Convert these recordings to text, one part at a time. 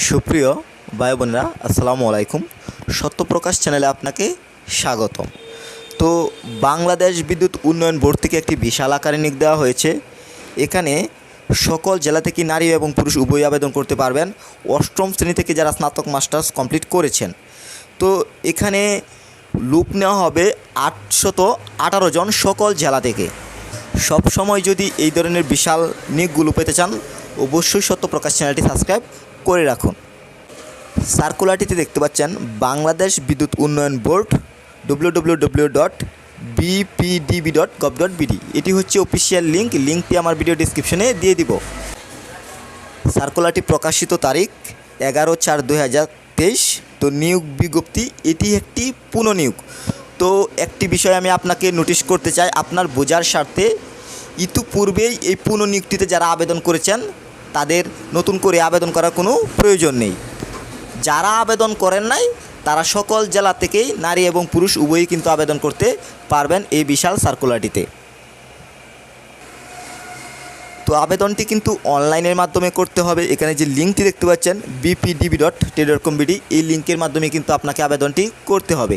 সুপ্রিয় ভাই বোনেরা, আসসালামু আলাইকুম। সত্যপ্রকাশ চ্যানেলে আপনাকে স্বাগতম। তো বাংলাদেশ বিদ্যুৎ উন্নয়ন বোর্ড থেকে একটি বিশাল আকারে নিক দেওয়া হয়েছে। এখানে সকল জেলা থেকে নারী এবং পুরুষ উভয় আবেদন করতে পারবেন। অষ্টম শ্রেণি থেকে যারা স্নাতক মাস্টার্স কমপ্লিট করেছেন। তো এখানে লুপ নেওয়া হবে আটশত আঠারো জন সকল জেলা থেকে। সব সময় যদি এই ধরনের বিশাল নিকগুলো পেতে চান, অবশ্যই সত্যপ্রকাশ চ্যানেলটি সাবস্ক্রাইব করে রাখুন। সার্কুলারটিতে দেখতে পাচ্ছেন বাংলাদেশ বিদ্যুৎ উন্নয়ন board W W W dot BPDB dot gov dot BD এটি হচ্ছে অফিসিয়াল লিঙ্ক লিঙ্কটি আমার ভিডিও ডিসক্রিপশনে দিয়ে দিব। সার্কুলারটি প্রকাশিত তারিখ এগারো চার দুই হাজার তেইশ। তো নিয়োগ বিজ্ঞপ্তি, এটি একটি পুনঃনিয়োগ তো একটি বিষয় আমি আপনাকে নোটিশ করতে চাই, আপনার বোঝার স্বার্থে ইতিপূর্বেই এই পুনঃনিয়োগটিতে যারা আবেদন করেছেন তাদের নতুন করে আবেদন করার কোনো প্রয়োজন নেই। যারা আবেদন করেন নাই, তারা সকল জেলা থেকেই নারী এবং পুরুষ উভয়ই কিন্তু আবেদন করতে পারবেন এই বিশাল সার্কুলারটিতে তো। আবেদনটি কিন্তু অনলাইনের মাধ্যমে করতে হবে। এখানে যে লিঙ্কটি দেখতে পাচ্ছেন বিপিডিবি ডট টেলিকম বিডি এই লিঙ্কের মাধ্যমে কিন্তু আপনাকে আবেদনটি করতে হবে।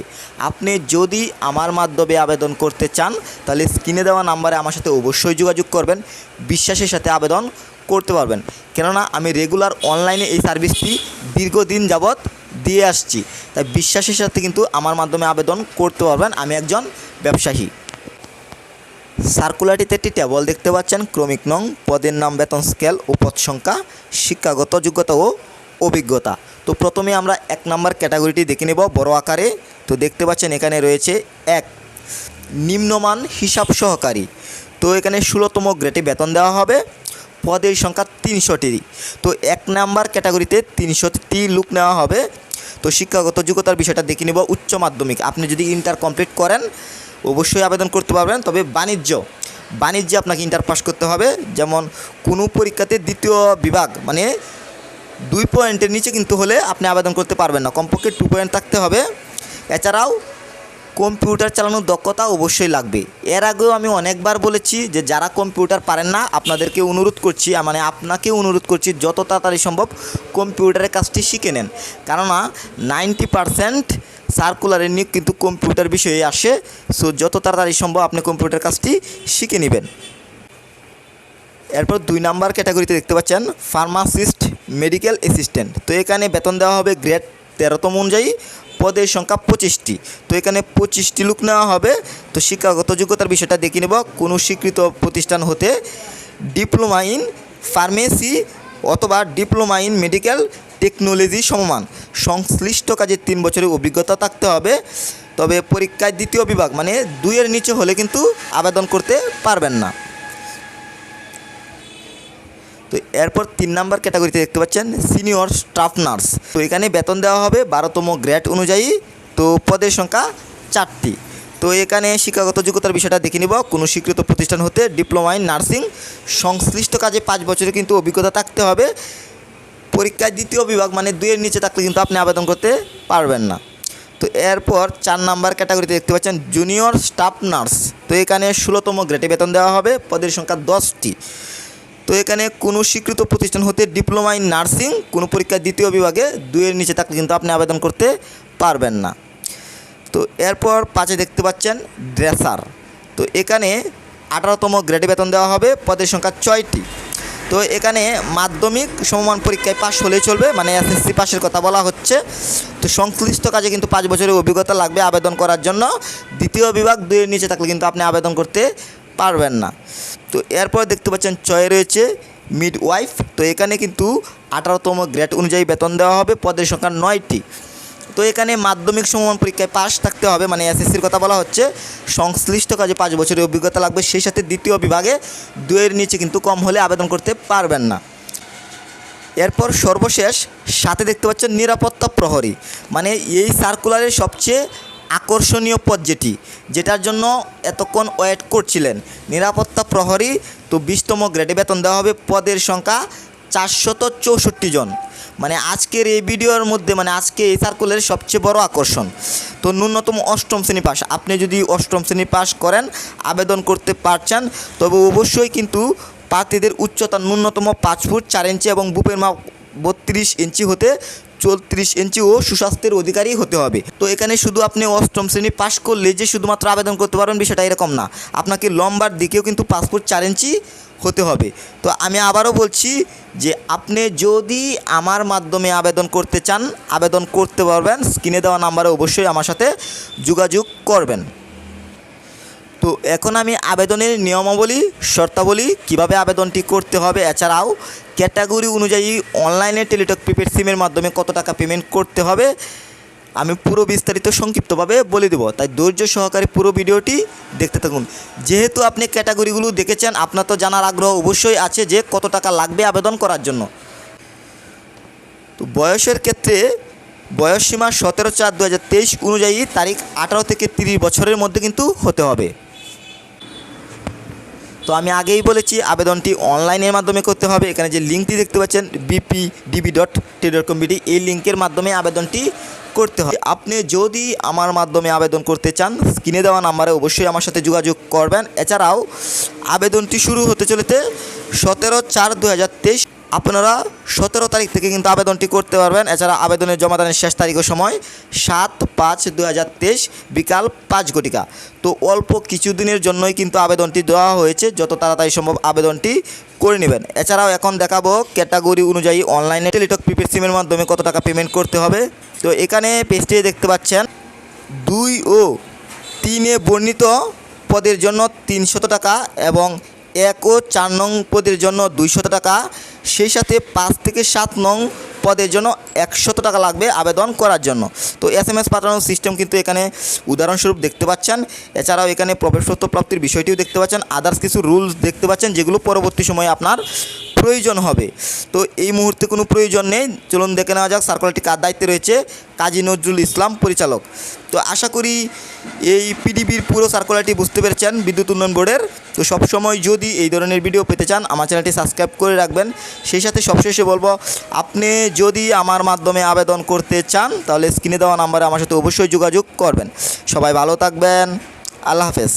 আপনি যদি আমার মাধ্যমে আবেদন করতে চান, তাহলে স্ক্রিনে দেওয়া নাম্বারে আমার সাথে অবশ্যই যোগাযোগ করবেন। বিশ্বাসের সাথে আবেদন করতে পারবেন। কেননা আমি রেগুলার অনলাইনে এই সার্ভিসটি দীর্ঘদিন যাবৎ দিয়ে আসছি। তাই বিশ্বাসের সাথে কিন্তু আমার মাধ্যমে আবেদন করতে পারবেন। আমি একজন ব্যবসায়ী। সার্কুলারটিতে একটি টেবল দেখতে পাচ্ছেন। ক্রমিক নং, পদের নাম, বেতন স্কেল ও পদ সংখ্যা, শিক্ষাগত যোগ্যতা ও অভিজ্ঞতা। তো প্রথমে আমরা এক নম্বর ক্যাটাগরিটি দেখে নেব বড় আকারে। তো দেখতে পাচ্ছেন এখানে রয়েছে এক, নিম্নমান হিসাব সহকারী। তো এখানে ষোলোতম গ্রেডে বেতন দেওয়া হবে। পদের সংখ্যা তিনশোটি। তো এক নাম্বার ক্যাটাগরিতে তিনশোটি লুক নেওয়া হবে। তো শিক্ষাগত যোগ্যতার বিষয়টা দেখে নেব উচ্চ মাধ্যমিক। আপনি যদি ইন্টার কমপ্লিট করেন, অবশ্যই আবেদন করতে পারবেন। তবে বাণিজ্য, বাণিজ্যে আপনাকে ইন্টার পাস করতে হবে। যেমন কোনো পরীক্ষাতে দ্বিতীয় বিভাগ মানে দুই পয়েন্টের নিচে কিন্তু হলে আপনি আবেদন করতে পারবেন না। কমপক্ষে টু পয়েন্ট থাকতে হবে। এছাড়াও কম্পিউটার চালানোর দক্ষতা অবশ্যই লাগবে। এর আগেও আমি অনেকবার বলেছি যে যারা কম্পিউটার পারেন না, আপনাদেরকে অনুরোধ করছি মানে আপনাকে অনুরোধ করছি, যত তাড়াতাড়ি সম্ভব কম্পিউটারের কাজটি শিখে নেন। কেননা, নাইনটি পারসেন্ট সার্কুলারের নিয়োগ কিন্তু কম্পিউটার বিষয়ে আসে সো যত তাড়াতাড়ি সম্ভব আপনি কম্পিউটার কাজটি শিখে নেবেন। এরপর দুই নাম্বার ক্যাটাগরিতে দেখতে পাচ্ছেন ফার্মাসিস্ট মেডিকেল অ্যাসিস্ট্যান্ট তো এখানে বেতন দেওয়া হবে গ্রেড তেরোতম অনুযায়ী পদের সংখ্যা পঁচিশটি। তো এখানে পঁচিশটি লুক নেওয়া হবে। তো শিক্ষাগত যোগ্যতার বিষয়টা দেখে নেব। কোনো স্বীকৃত প্রতিষ্ঠান হতে ডিপ্লোমা ইন ফার্মেসি অথবা ডিপ্লোমা ইন মেডিকেল টেকনোলজি সমমান। সংশ্লিষ্ট কাজে তিন বছরের অভিজ্ঞতা থাকতে হবে। তবে পরীক্ষায় দ্বিতীয় বিভাগ মানে দুইয়ের নিচে হলে কিন্তু আবেদন করতে পারবেন না। তো এরপর তিন নাম্বার ক্যাটাগরিতে দেখতে পাচ্ছেন সিনিয়র স্টাফ নার্স। তো এখানে বেতন দেওয়া হবে বারোতম গ্রেড অনুযায়ী। তো পদের সংখ্যা চারটি। তো এখানে শিক্ষাগত যোগ্যতার বিষয়টা দেখে নিব। কোনো স্বীকৃত প্রতিষ্ঠান হতে ডিপ্লোমা ইন নার্সিং। সংশ্লিষ্ট কাজে পাঁচ বছরের কিন্তু অভিজ্ঞতা থাকতে হবে। পরীক্ষায় দ্বিতীয় বিভাগ মানে দুইয়ের নিচে থাকলে কিন্তু আপনি আবেদন করতে পারবেন না। তো এরপর চার নাম্বার ক্যাটাগরিতে দেখতে পাচ্ছেন জুনিয়র স্টাফ নার্স। তো এখানে ষোলোতম গ্রেডে বেতন দেওয়া হবে। পদের সংখ্যা দশটি। তো এখানে কোনো স্বীকৃত প্রতিষ্ঠান হতে ডিপ্লোমা ইন নার্সিং, কোনো পরীক্ষার দ্বিতীয় বিভাগে দুইয়ের নিচে থাকলে কিন্তু আপনি আবেদন করতে পারবেন না। তো এরপর পাঁচে দেখতে পাচ্ছেন ড্রেসার। তো এখানে আঠারোতম গ্রেডে বেতন দেওয়া হবে, পদের সংখ্যা ছয়টি। তো এখানে মাধ্যমিক সমমান পরীক্ষায় পাশ হলেই চলবে মানে এসএসসি পাশের কথা বলা হচ্ছে। তো সংশ্লিষ্ট কাজে কিন্তু পাঁচ বছরের অভিজ্ঞতা লাগবে আবেদন করার জন্য। দ্বিতীয় বিভাগ দুইয়ের নিচে থাকলে কিন্তু আপনি আবেদন করতে পারবেন না। তো এরপর দেখতে পাচ্ছেন চয়ে রয়েছে মিড ওয়াইফ তো এখানে কিন্তু আঠারোতম গ্রেড অনুযায়ী বেতন দেওয়া হবে, পদের সংখ্যা নয়টি। তো এখানে মাধ্যমিক সমমান পরীক্ষায় পাস থাকতে হবে মানে এসএসসির কথা বলা হচ্ছে। সংশ্লিষ্ট কাজে পাঁচ বছরের অভিজ্ঞতা লাগবে, সেই সাথে দ্বিতীয় বিভাগে দুয়ের নিচে কিন্তু কম হলে আবেদন করতে পারবেন না। এরপর সর্বশেষ, সাথে দেখতে পাচ্ছেন নিরাপত্তা প্রহরী। মানে এই সার্কুলারের সবচেয়ে আকর্ষণীয় পদ যেটি, যেটার জন্য এতক্ষণ ওয়েট করছিলেন। নিরাপত্তা প্রহরী তো বিশতম গ্রেডে বেতন দেওয়া হবে, পদের সংখ্যা চারশত চৌষট্টি জন। মানে আজকের এই ভিডিওর মধ্যে মানে আজকে এই সার্কুলারের সবচেয়ে বড় আকর্ষণ। তো ন্যূনতম অষ্টম শ্রেণি পাস আপনি যদি অষ্টম শ্রেণি পাস করেন, আবেদন করতে পারছেন, তবে অবশ্যই কিন্তু প্রার্থীদের উচ্চতা ন্যূনতম পাঁচ ফুট চার ইঞ্চি এবং বুপের মাপ বত্রিশ ইঞ্চি হতে চৌত্রিশ ইঞ্চি ও সুস্বাস্থ্যের অধিকারী হতে হবে। তো এখানে শুধু আপনি অষ্টম শ্রেণি পাশ করলে যে শুধুমাত্র আবেদন করতে পারবেন বিষয়টা এরকম না। আপনাকে লম্বার দিকেও কিন্তু পাসপোর্ট চার ইঞ্চি হতে হবে। তো আমি আবারও বলছি যে আপনি যদি আমার মাধ্যমে আবেদন করতে চান, আবেদন করতে পারবেন, স্ক্রিনে দেওয়া নাম্বারে অবশ্যই আমার সাথে যোগাযোগ করবেন। তো এখন আমি আবেদনের নিয়মাবলী, শর্তাবলী কীভাবে আবেদনটি করতে হবে, এছাড়াও ক্যাটাগরি অনুযায়ী অনলাইনে টেলিটক প্রিপেড সিমের মাধ্যমে কত টাকা পেমেন্ট করতে হবে, আমি পুরো বিস্তারিত সংক্ষিপ্তভাবে বলে দেবো। তাই ধৈর্য সহকারে পুরো ভিডিওটি দেখতে থাকুন। যেহেতু আপনি ক্যাটাগরিগুলো দেখেছেন, আপনার তো জানার আগ্রহ অবশ্যই আছে যে কত টাকা লাগবে আবেদন করার জন্য। তো বয়সের ক্ষেত্রে বয়সসীমা সতেরো চার দু অনুযায়ী তারিখ আঠারো থেকে তিরিশ বছরের মধ্যে কিন্তু হতে হবে। তো আমি আগেই বলেছি আবেদনটি অনলাইনের মাধ্যমে করতে হবে। এখানে যে লিঙ্কটি দেখতে পাচ্ছেন BP DB dot telecom BD এই লিঙ্কের মাধ্যমে আবেদনটি করতে হবে। আপনি যদি আমার মাধ্যমে আবেদন করতে চান, স্ক্রিনে দেওয়া নাম্বারে অবশ্যই আমার সাথে যোগাযোগ করবেন। এছাড়াও, আবেদনটি শুরু হতে চলেতে সতেরো চার দু আপনারা সতেরো তারিখ থেকে কিন্তু আবেদনটি করতে পারবেন। এছাড়া আবেদনের জমাদানের শেষ তারিখের সময় সাত পাঁচ দু বিকাল পাঁচ ঘটিকা। তো অল্প কিছুদিনের জন্যই কিন্তু আবেদনটি দেওয়া হয়েছে, যত তাড়াতাড়ি সম্ভব আবেদনটি করে নেবেন। এছাড়াও এখন দেখাবো ক্যাটাগরি অনুযায়ী অনলাইনে টেলিটক প্রিপেড সিমের মাধ্যমে কত টাকা পেমেন্ট করতে হবে। তো এখানে পেজটি দেখতে পাচ্ছেন, দুই ও তিনে বর্ণিত পদের জন্য তিনশত টাকা এবং এক ও চার নং পদের জন্য দুইশত টাকা, সেই সাথে পাঁচ থেকে সাত নং পদের জন্য একশত টাকা লাগবে আবেদন করার জন্য। তো এস এম এস পাঠানোর সিস্টেম কিন্তু এখানে উদাহরণস্বরূপ দেখতে পাচ্ছেন। এছাড়াও এখানে প্রবেশপত্র প্রাপ্তির বিষয়টিও দেখতে পাচ্ছেন। আদার্স কিছু রুলস দেখতে পাচ্ছেন যেগুলো পরবর্তী সময়ে আপনার প্রয়োজন হবে। তো এই মুহূর্তে কোনো প্রয়োজন নেই। চলুন দেখে নেওয়া যাক। সার্কুলারটি কার দায়িত্বে রয়েছে কাজী নজরুল ইসলাম, পরিচালক। তো আশা করি এই পিডিবির পুরো সার্কুলারটি বুঝতে পেরেছেন বিদ্যুৎ উন্নয়ন বোর্ডের। তো সবসময় যদি এই ধরনের ভিডিও পেতে চান, আমার চ্যানেলটি সাবস্ক্রাইব করে রাখবেন। সেই সাথে সবশেষে বলব, আপনি যদি আমার মাধ্যমে আবেদন করতে চান, তাহলে স্ক্রিনে দেওয়া নাম্বারে আমার সাথে অবশ্যই যোগাযোগ করবেন। সবাই ভালো থাকবেন। আল্লাহ হাফেজ।